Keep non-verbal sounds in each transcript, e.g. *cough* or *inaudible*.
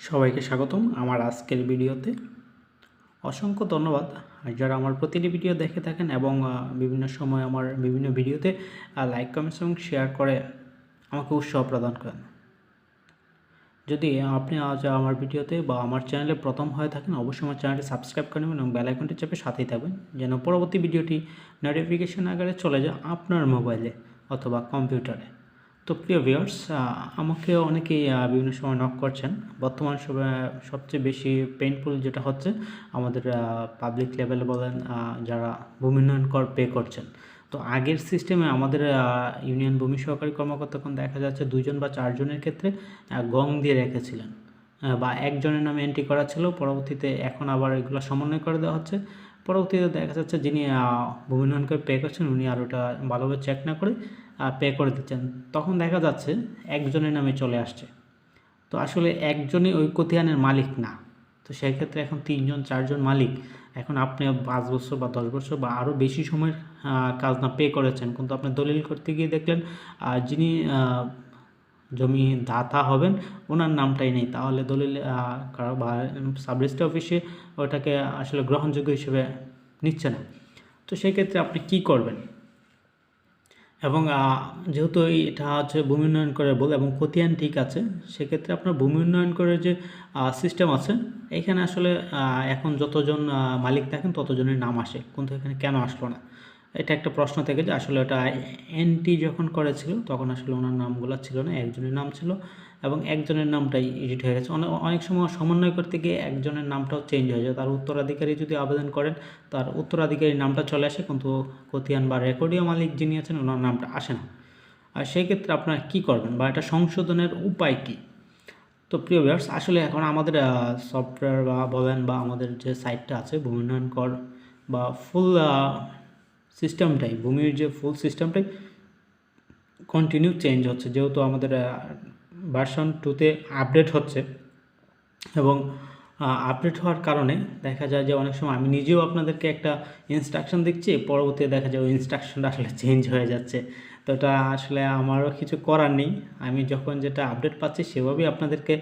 সবাইকে স্বাগতম আমার আজকের ভিডিওতে। অসংখ্য ধন্যবাদ। যারা আমার প্রতিটি ভিডিও দেখে থাকেন এবং বিভিন্ন সময় আমার বিভিন্ন ভিডিওতে লাইক কমেন্টস এবং শেয়ার করে আমাকে উৎসাহ প্রদান করেন। যদি আপনি আজ আমার ভিডিওতে বা আমার চ্যানেলে প্রথম হয়ে থাকেন, অবশ্যই আমার চ্যানেলটি সাবস্ক্রাইব করে নেবেন এবং বেল আইকনটি চেপে সাথেই থাকবেন, যেন পরবর্তী ভিডিওটি নোটিফিকেশন আকারে চলে যায় আপনার মোবাইলে অথবা কম্পিউটারে তো প্রিয় ভিউয়ার্স আমাকে অনেকেই বিভিন্ন সময় নক করছেন। বর্তমান সময়ে সবচেয়ে বেশি পেইনফুল যেটা হচ্ছে, আমাদের পাবলিক লেভেলে বলেন যারা ভূমি উন্নয়ন কর পে করছেন। তো আগের সিস্টেমে আমাদের ইউনিয়ন ভূমি সহকারী কর্মকর্তা এখন দেখা যাচ্ছে দুজন বা চারজনের ক্ষেত্রে গং দিয়ে রেখেছিলেন। বা একজনের নামে এন্ট্রি করা ছিল, পরবর্তীতে এখন আবার এগুলো সমন্বয় করে দেওয়া হচ্ছে। পরবর্তীতে দেখা যাচ্ছে যিনি ভূমি উন্নয়ন করে পে করছেন, উনি আর ওটা ভালোভাবে চেক না করে পে করে দিচ্ছেন। তখন দেখা যাচ্ছে একজনের নামে চলে আসছে। তো আসলে একজনই ওই কতিয়ানের মালিক না। তো সেই ক্ষেত্রে এখন তিনজন, চারজন মালিক। এখন আপনি পাঁচ বছর বা দশ বছর বা আরও বেশি সময়ের কাজ না পে করেছেন। কিন্তু আপনি দলিল করতে গিয়ে দেখলেন যিনি জমি দাতা হবেন, ওনার নামটাই নেই। তাহলে দলিল বা সাব রেজিস্ট্রি অফিসে ওটাকে আসলে গ্রহণযোগ্য হিসেবে নিচ্ছে না। তো সেই ক্ষেত্রে আপনি কি করবেন? এবং যেহেতু এটা হচ্ছে ভূমি উন্নয়ন করে বল এবং খতিয়ান ঠিক আছে, সেক্ষেত্রে আপনার ভূমি উন্নয়ন করে যে সিস্টেম আছে, এখানে আসলে এখন যতজন মালিক থাকেন ততজনের নাম আসে। কিন্তু এখানে কেন আসলো না? এটা একটা প্রশ্ন থেকে যে আসলে ওটা এনটি যখন করেছিল, তখন আসলে ওনার নামগুলো ছিল না, একজনের নাম ছিল এবং একজনের নামটাই এডিট হয়ে গেছে। অনেক সময় সমন্বয় করতে গিয়ে একজনের নামটাও চেঞ্জ হয়ে যায়। তার উত্তরাধিকারী যদি আবেদন করেন, তার উত্তরাধিকারী নামটা চলে আসে, কিন্তু খতিয়ান বা রেকর্ডীয় মালিক যিনি আছেন, ওনার নামটা আসে না। আর সেই ক্ষেত্রে আপনারা কী করবেন বা এটা সংশোধনের উপায় কী? তো প্রিয় ভিউয়ার্স, আসলে এখন আমাদের সফটওয়্যার বা বলেন বা আমাদের যে সাইটটা আছে ভূমি উন্নয়ন কর বা ফুল সিস্টেমটাই, ভূমির যে ফুল সিস্টেমটাই কন্টিনিউ চেঞ্জ হচ্ছে। যেহেতু আমাদের ভার্সন টুতে আপডেট হচ্ছে এবং আপডেট হওয়ার কারণে দেখা যায় যে অনেক সময় আমি নিজেও আপনাদেরকে একটা ইনস্ট্রাকশন দিচ্ছি পরবর্তীতে দেখা যায় ওই ইনস্ট্রাকশনটা আসলে চেঞ্জ হয়ে যাচ্ছে। তো এটা আসলে আমারও কিছু করার নেই। আমি যখন যেটা আপডেট পাচ্ছি সেভাবেই আপনাদেরকে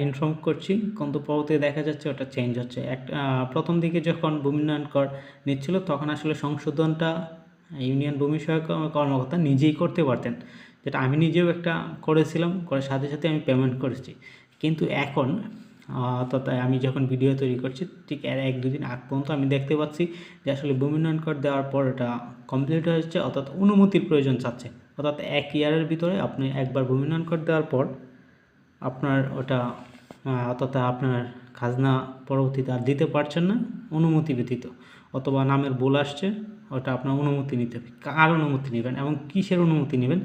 ইনফর্ম করছি। কিন্তু পরবর্তীতে দেখা যাচ্ছে ওটা চেঞ্জ হচ্ছে। এক আহ, প্রথম দিকে যখন ভূমি কর নিচ্ছিল তখন আসলে সংশোধনটা ইউনিয়ন ভূমি সহায়ক কর্মকর্তা নিজেই করতে পারতেন। যেটা আমি নিজেও একটা করেছিলাম করে সাথে সাথে আমি পেমেন্ট করেছি। কিন্তু এখন আহ, অর্থাৎ আমি যখন ভিডিও তৈরি করছি ঠিক এক দুদিন আগ পর্যন্ত আমি দেখতে পাচ্ছি যে আসলে ভূমি উন্নয়ন কর দেওয়ার পর এটা কমপ্লিট হয়েছে অর্থাৎ অনুমতির প্রয়োজন চাচ্ছে। অর্থাৎ এক ইয়ারের ভিতরে আপনি একবার ভূমি উন্নয়ন কর দেওয়ার পর আপনার ওটা অর্থাৎ আপনার খাজনা পরবর্তীতে আর দিতে পারছেন না অনুমতি ব্যতীত। অথবা নামের ভুল আসছে ওটা আপনার অনুমতি নিতে হবে। কার অনুমতি নেবেন এবং কিসের অনুমতি নেবেন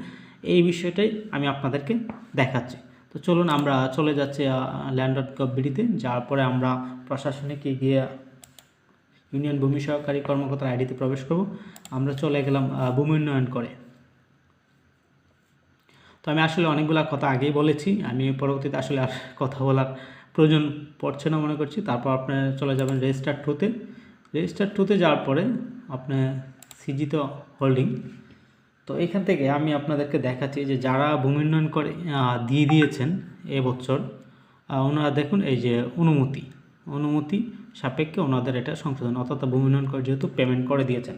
এই বিষয়টাই আমি আপনাদেরকে দেখাচ্ছি। তো চলুন আমরা চলে যাচ্ছি ল্যান্ড ডট গভ বিডিতে। যার পরে আমরা প্রশাসনিক গিয়ে ইউনিয়ন ভূমি সহকারী কর্মকর্তার আইডিতে প্রবেশ করব। আমরা চলে গেলাম ভূমি উন্নয়ন করে। তো আমি আসলে অনেকগুলা কথা আগেই বলেছি, আমি পরবর্তীতে আসলে আর কথা বলার প্রয়োজন পড়ছে না মনে করছি। তারপর আপনি চলে যাবেন রেজিস্টার টুতে রেজিস্টার টুতে যাওয়ার পরে আপনি সিজিত হোল্ডিং তো এখান থেকে আমি আপনাদেরকে দেখাচ্ছি যে যারা ভূমি উন্নয়ন করে দিয়ে দিয়েছেন এবছর ওনারা দেখুন এই যে অনুমতি অনুমতি সাপেক্ষে ওনাদের এটা সংশোধন, অর্থাৎ ভূমি উন্নয়ন করে যেহেতু পেমেন্ট করে দিয়েছেন।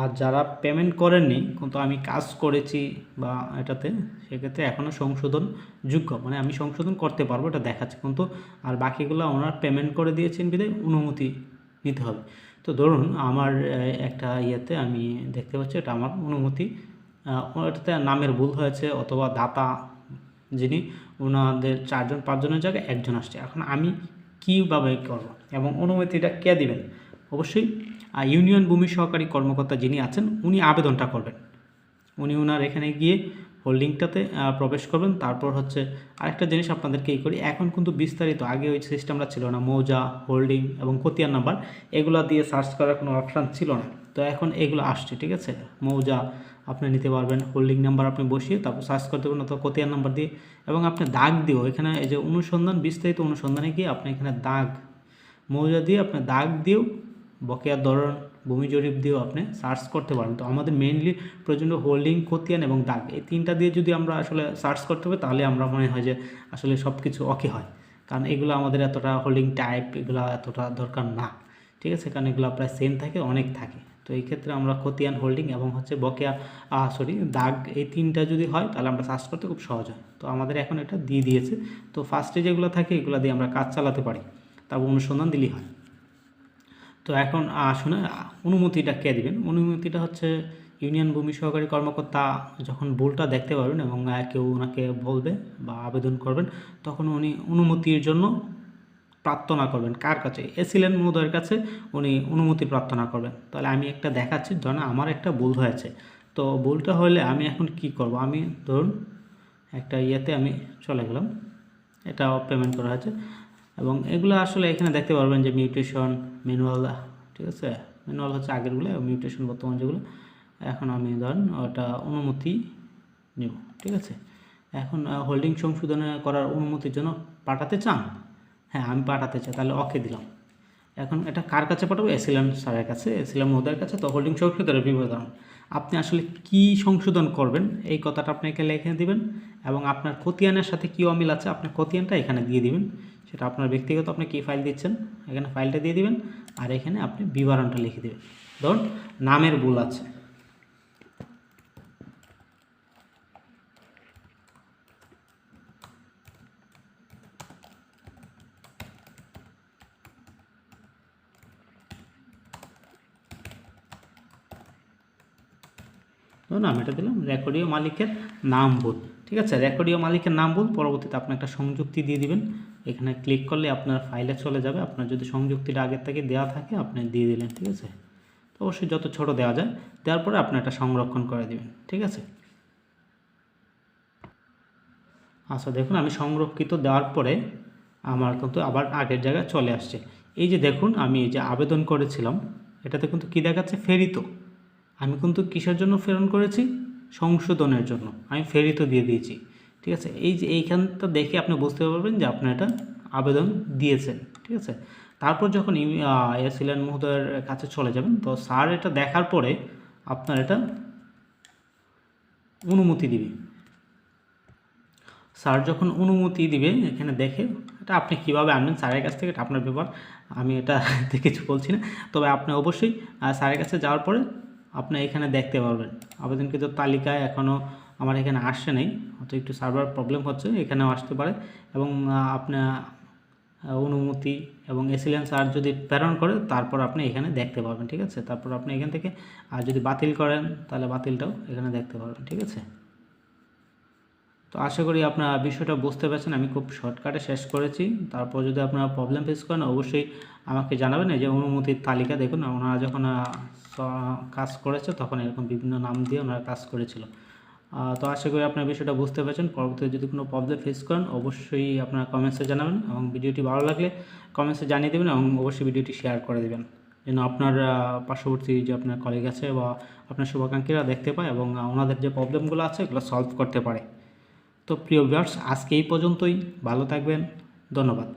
আর যারা পেমেন্ট করেননি, কিন্তু আমি কাজ করেছি বা এটাতে, সেক্ষেত্রে এখনও সংশোধন যোগ্য মানে আমি সংশোধন করতে পারব, এটা দেখাচ্ছে। কিন্তু আর বাকিগুলো ওনারা পেমেন্ট করে দিয়েছেন বিধে অনুমতি নিতে হবে। তো ধরুন, আমার একটা ইয়েতে আমি দেখতে পাচ্ছি, এটা আমার অনুমতি ওটাতে নামের ভুল হয়েছে অথবা দাতা যিনি, ওনাদের চারজন, পাঁচজনের জায়গায় একজন আসছে। এখন আমি কীভাবে করব এবং অনুমতিটা কে দিবেন? অবশ্যই ইউনিয়ন ভূমি সহকারী কর্মকর্তা যিনি আছেন, উনি আবেদনটা করবেন। উনি ওনার এখানে গিয়ে আহ, প্রবেশ করবেন। তারপর হচ্ছে আরেকটা জিনিস আপনাদেরকে এই করি। এখন কিন্তু বিস্তারিত আগে ওই সিস্টেমটা ছিল না। মৌজা হোল্ডিং এবং খতিয়ান নাম্বার এগুলো দিয়ে সার্চ করার কোনো অপশান ছিল না। তো এখন এগুলো আসছে ঠিক আছে? মৌজা আপনি নিতে পারবেন হোল্ডিং নাম্বার আপনি বসিয়ে তারপর সার্চ করতে পারবেন অথবা খতিয়ান নাম্বার দিয়ে। এবং আপনি দাগ দিয়েও এখানে এই যে অনুসন্ধান বিস্তারিত অনুসন্ধানে গিয়ে আপনি এখানে দাগ মৌজা দিয়ে আপনি দাগ দিয়েও বকেয়ার ধরন ভূমি জরিপ দিয়েও আপনি সার্চ করতে পারেন। তো আমাদের মেইনলি প্রয়োজনীয় হোল্ডিং খতিয়ান এবং দাগ, এই তিনটা দিয়ে যদি আমরা আসলে সার্চ করতে হবে তাহলে আমরা মনে হয় যে আসলে সব কিছু ওকে হয়। কারণ এগুলো আমাদের এতটা হোল্ডিং টাইপ এগুলো এতটা দরকার না। ঠিক আছে? কারণ এগুলো প্রায় সেম থাকে, অনেক থাকে। তো এই ক্ষেত্রে আমরা খতিয়ান হোল্ডিং এবং হচ্ছে বকেয়া সরি দাগ এই তিনটা যদি হয়, তাহলে আমরা সার্চ করতে খুব সহজ হয়। তো আমাদের এখন এটা দিয়ে দিয়েছে। তো ফার্স্টে যেগুলো থাকে, এগুলো দিয়ে আমরা কাজ চালাতে পারি। তারপর অনুসন্ধান দিলেই হয়। তো এখন আসলে অনুমতিটা কে দিবেন? অনুমতিটা হচ্ছে ইউনিয়ন ভূমি সহকারী কর্মকর্তা যখন ভুলটা দেখতে পারবেন এবং কেউ ওনাকে বলবে বা আবেদন করবেন, তখন উনি অনুমতির জন্য প্রার্থনা করবেন। কার কাছে? এসিলেন মহোদয়ের কাছে, উনি অনুমতি প্রার্থনা করবেন। তাহলে আমি একটা দেখাচ্ছি, ধরুন আমার একটা ভুল হয়েছে। তো ভুলটা হলে আমি এখন কি করব? আমি ধরুন একটা ইয়েতে আমি চলে গেলাম, এটাও পেমেন্ট করা হয়েছে। এবং এগুলো আসলে এখানে দেখতে পারবেন যে মিউটেশন ম্যানুয়াল ঠিক আছে? ম্যানুয়াল হচ্ছে আগেরগুলো মিউটেশন বর্তমান যেগুলো। এখন আমি ধরেন ওটা অনুমতি নেব, ঠিক আছে? এখন হোল্ডিং সংশোধনে করার অনুমতির জন্য পাঠাতে চান? হ্যাঁ আমি পাঠাতে চাই, তাহলে ওকে দিলাম। এখন এটা কার কাছে পাঠাবো? এসিলাম স্যারের কাছে এসিলাম ওদের কাছে, তো হোল্ডিং সংশোধনের বিবরণ। আপনি আসলে কি সংশোধন করবেন? এই কথাটা আপনাকে লিখে দিবেন এবং আপনার খতিয়ানের সাথে কী অমিল আছে? আপনার খতিয়ানটা এখানে দিয়ে দিবেন। সেটা আপনার ব্যক্তিগত, আপনি কী ফাইল দিচ্ছেন? এখানে ফাইলটা দিয়ে দিবেন, আর এখানে আপনি বিবরণটা লিখে দেবেন। ধরুন, নামের ভুল আছে। ধরুন, আমি এটা দিলাম রেকর্ডীয় মালিকের নাম ভুল। ঠিক আছে রেকর্ডীয় মালিকের নাম ভুল, পরবর্তীতে আপনি একটা সংযুক্তি দিয়ে দিবেন। এখানে ক্লিক করলে আপনার ফাইলে চলে যাবে। আপনার যদি সংযুক্তিটা আগের থেকে দেওয়া থাকে, আপনি দিয়ে দিলেন, ঠিক আছে? তো অবশ্যই যত ছোট দেওয়া যায়, দেওয়ার পরে আপনি এটা সংরক্ষণ করে দিবেন, ঠিক আছে? আচ্ছা দেখুন, আমি সংরক্ষিত দেওয়ার পরে আমার কিন্তু আবার আগের জায়গায় চলে আসছে। এই যে দেখুন, আমি এই যে আবেদন করেছিলাম, এটাতে কিন্তু কী দেখাচ্ছে? ফেরিত। আমি কিন্তু কিসের জন্য প্রেরণ করেছি? সংশোধনের জন্য। আমি ফেরিত দিয়ে দিয়েছি। ঠিক আছে? এই যে এইখানটা দেখে আপনি বুঝতে পারবেন যে আপনি এটা আবেদন দিয়েছেন, ঠিক আছে? তারপর যখন এসিলেন মহোদয়ের কাছে চলে যাবেন, তো স্যার এটা দেখার পরে আপনার এটা অনুমতি দিবে। স্যার যখন অনুমতি দিবে, এখানে দেখে এটা আপনি কীভাবে আনবেন, স্যারের কাছ থেকে এটা আপনার ব্যাপার, আমি এটা *laughs* কিছু বলছি না। তবে আপনি অবশ্যই স্যারের কাছে যাওয়ার পরে আপনি এখানে দেখতে পারবেন। আবেদনকৃত তালিকায় এখনও আমার এখানে আসছে নেই, হয়তো একটু সার্ভার প্রবলেম হচ্ছে, এখানেও আসতে পারে। এবং আপনার অনুমতি এবং এসিলেন্স আর যদি প্রেরণ করে, তারপর আপনি এখানে দেখতে পারবেন, ঠিক আছে? তারপর আপনি এখান থেকে, আর যদি বাতিল করেন, তাহলে বাতিলটাও এখানে দেখতে পারবেন, ঠিক আছে? তো আশা করি আপনারা বিষয়টা বুঝতে পারছেন, আমি খুব শর্টকাটে শেষ করেছি। তারপর যদি আপনারা প্রবলেম ফেস করেন, অবশ্যই আমাকে জানাবেন, এই যে অনুমতির তালিকা দেখুন, ওনারা যখন কাজ করেছে, তখন এরকম বিভিন্ন নাম দিয়ে ওনারা কাজ করেছিল। তো আশা করি আপনার বিষয়টা বুঝতে পেরেছেন। পরবর্তীতে যদি কোনো প্রবলেম ফেস করেন, অবশ্যই আপনারা কমেন্টসে জানাবেন এবং ভিডিওটি ভালো লাগলে কমেন্টসে জানিয়ে দেবেন এবং অবশ্যই ভিডিওটি শেয়ার করে দেবেন। যেন আপনার পার্শ্ববর্তী যে আপনার কলিগ আছে বা আপনার শুভাকাঙ্ক্ষীরা দেখতে পায় এবং ওনাদের যে প্রবলেমগুলো আছে এগুলো সলভ করতে পারে। তো প্রিয় ভিউয়ার্স আজকে এই পর্যন্তই। ভালো থাকবেন। ধন্যবাদ।